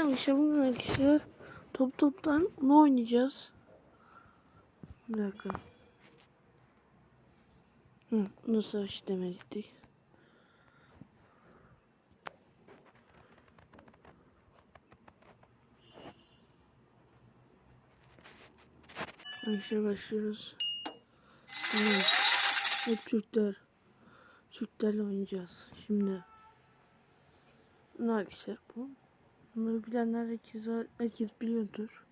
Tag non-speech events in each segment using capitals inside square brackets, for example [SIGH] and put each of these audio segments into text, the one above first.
Arkadaşlar bugün arkadaşlar top toptan ne oynayacağız? Bir dakika. Hı, bunu savaş demedik. Arkadaşlar başlıyoruz. Evet. Hep Türkler. Türklerle oynayacağız. Şimdi. Ne arkadaşlar bu? Bunu bilenler herkes, herkes biliyordur.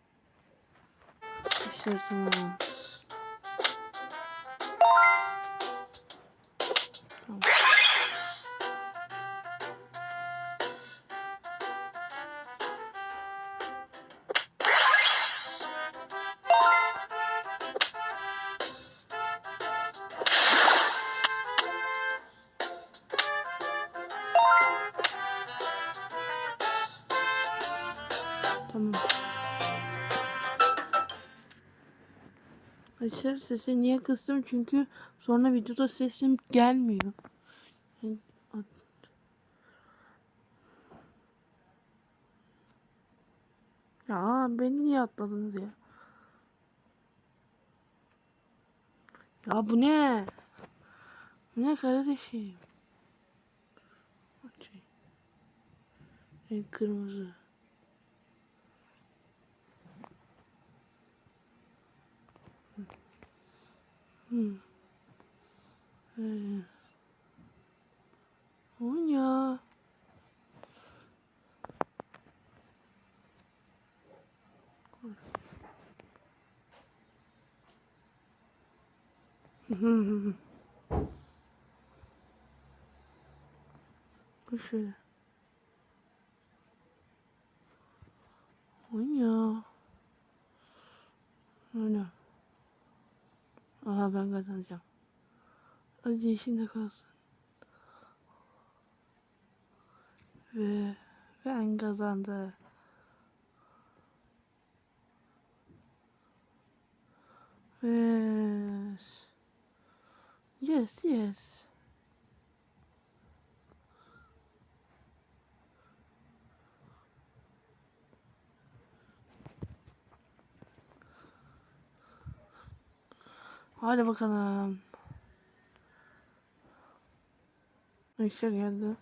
İşte. Tamam. Tamam. Arkadaşlar sesi niye kıstım? Çünkü sonra videoda sesim gelmiyor. Ya beni niye atladınız ya? Ya bu ne? Bu ne kardeşim? Şey. Renk kırmızı. Hmm. Ee. Onya. Bu şöyle. Onya. Ben kazanacağım. Hadi yeşil de kalsın. Ve ben kazandım. Yes. Yes, yes. Hadi bakalım. Arkadaşlar geldi.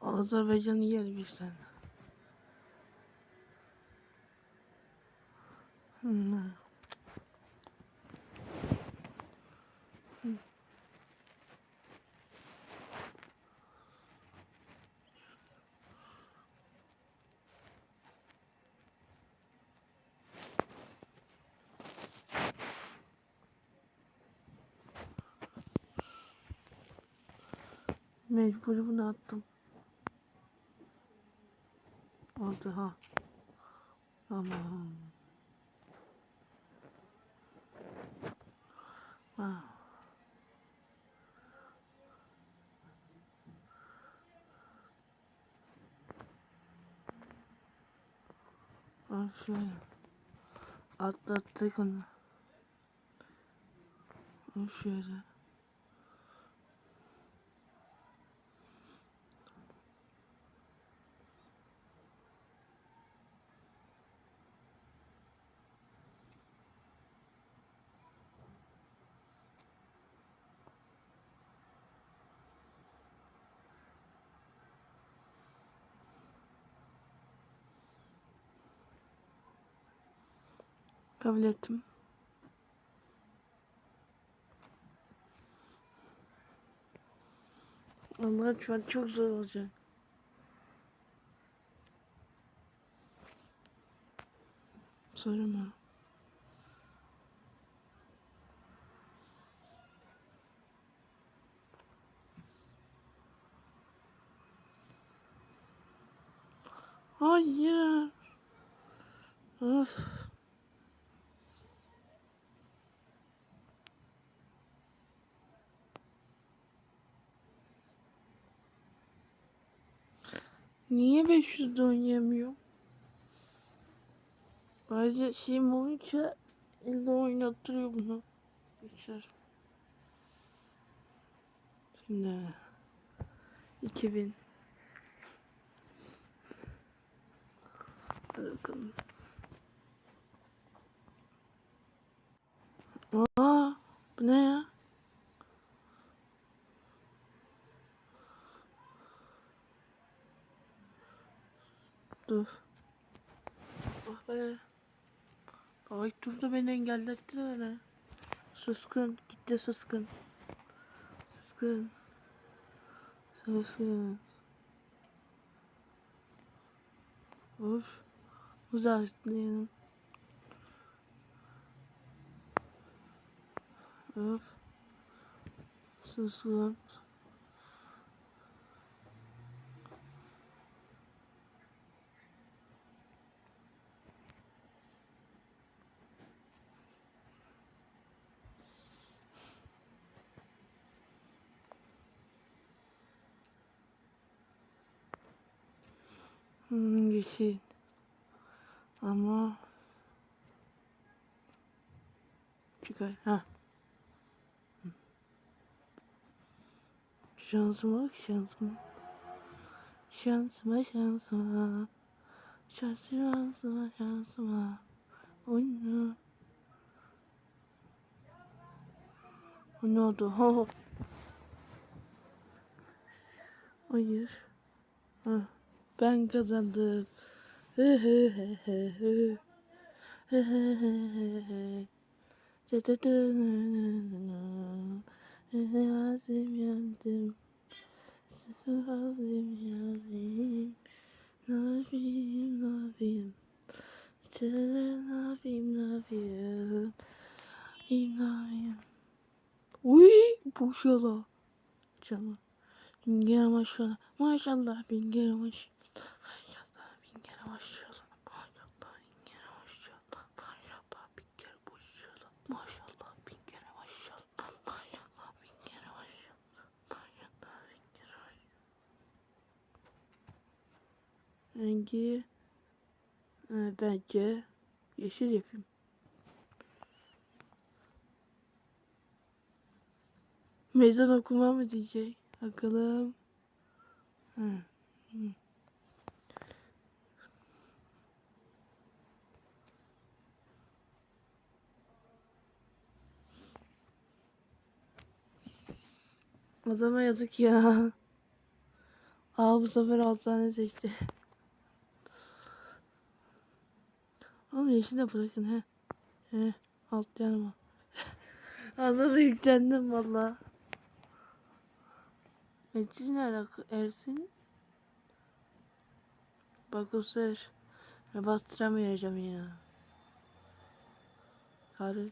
Azerbaycan'ı yer bizden. Hmm. Mecbur bunu attım. Oldu ha. Tamam. Ha. Bak şöyle. Atlattık onu. Şöyle. Kabul ettim. Allah şu an çok zor olacak. Sorma. Hayır. Of. Niye 500'de oynayamıyor? Bazı şeyim olunca elde oynattırıyor bunu. Geçer. Şimdi 2000 Hadi bakalım. Aa, bu ne ya? Dur. Ah be. Ay dur da beni engellettiler ne? Suskun. Gitti suskun. Suskun. Suskun. Of. Uzaklayalım. Of. Suskun. Hmm, yeşil. Ama çıkar. Ha. Şansıma şansıma. Şansıma şansıma. Şansıma şansıma. Oyna. O ne oldu? Ho. [LAUGHS] Hayır. Ha. Ben kazandım. Azim yandım. Azim yazayım. Ne yapayım ne yapayım. Söyle ne yapayım ne yapayım. İyiyim ne yapayım. Uy boş yola. Canım. Bin maşallah. Maşallah bin maşallah. Maşallah. Maşallah bin kere maşallah. Maşallah bin kere maşallah. Maşallah bin kere maşallah. Maşallah bin kere maşallah. Maşallah bin kere maşallah. Rengi e, bence yeşil yapayım. Meydan okuma mı diyecek? Bakalım. Hı. hı. Adama yazık ya. Aa bu sefer alt tane çekti. Oğlum yeşil de bırakın he. He alt yanıma. Adama [LAUGHS] yüklendim valla. Ecin ne alaka? Ersin? Bak o. Ne bastıramayacağım ya. Sarı.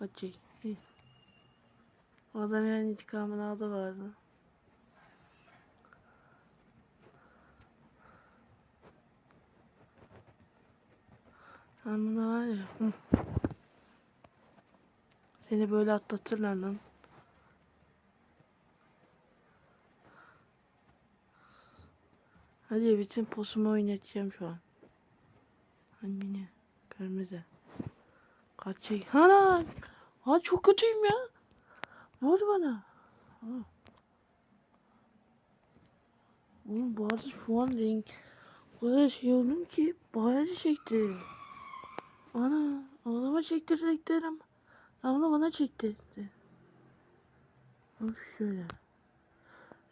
Açık. O adam yani intikamını aldı vardı. Ama var ya. Seni böyle atlatırlar lan. Hadi bütün posumu oynatacağım şu an. Anneni. Kırmızı. Kaç şey. Hana. Aa çok kötüyüm ya. Oldu bana? Ha. Oğlum arada şu an renk o kadar şey oldum ki bayağı çekti. Ana oğluma çektireceklerim. Damla bana çektirdi. Bak şöyle.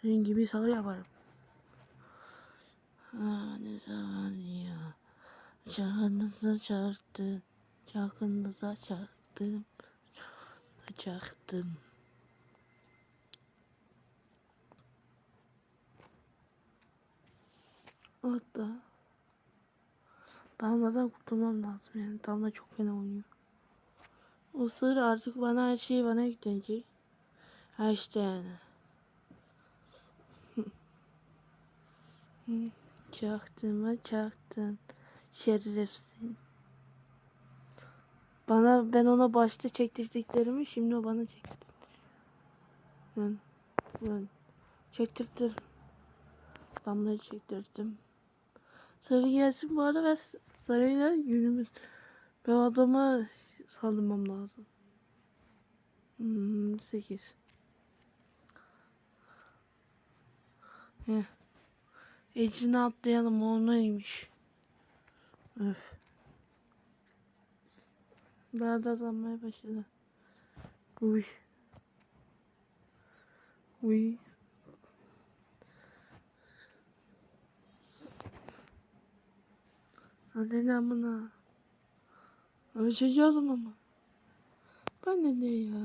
Rengimi sarı yaparım. Ah ne zaman ya. Canınıza çarptın. Çakınıza çarptım. Çaktım. Hatta Damla'dan kurtulmam lazım yani. Damla çok fena oynuyor. O sır artık bana her şeyi bana yüklenecek. Ha işte yani. [LAUGHS] Çaktın çaktın. Şerefsin. Bana ben ona başta çektirdiklerimi şimdi o bana çekti. Ben, ben çektirdim. Damlayı çektirdim. Sarı gelsin bu arada ben sarıyla yönümüz. Ben adama saldırmam lazım. Hmm, 8. Heh. Ecini atlayalım o neymiş. Öf. Daha da azalmaya başladı. Uy. Uy. Lan buna. Ölçeceğim ama. Bana ne ya?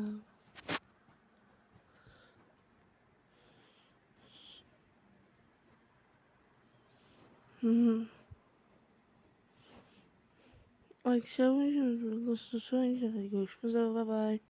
Hı. Akşam görüşürüz. Görüşmek üzere. Bye bye.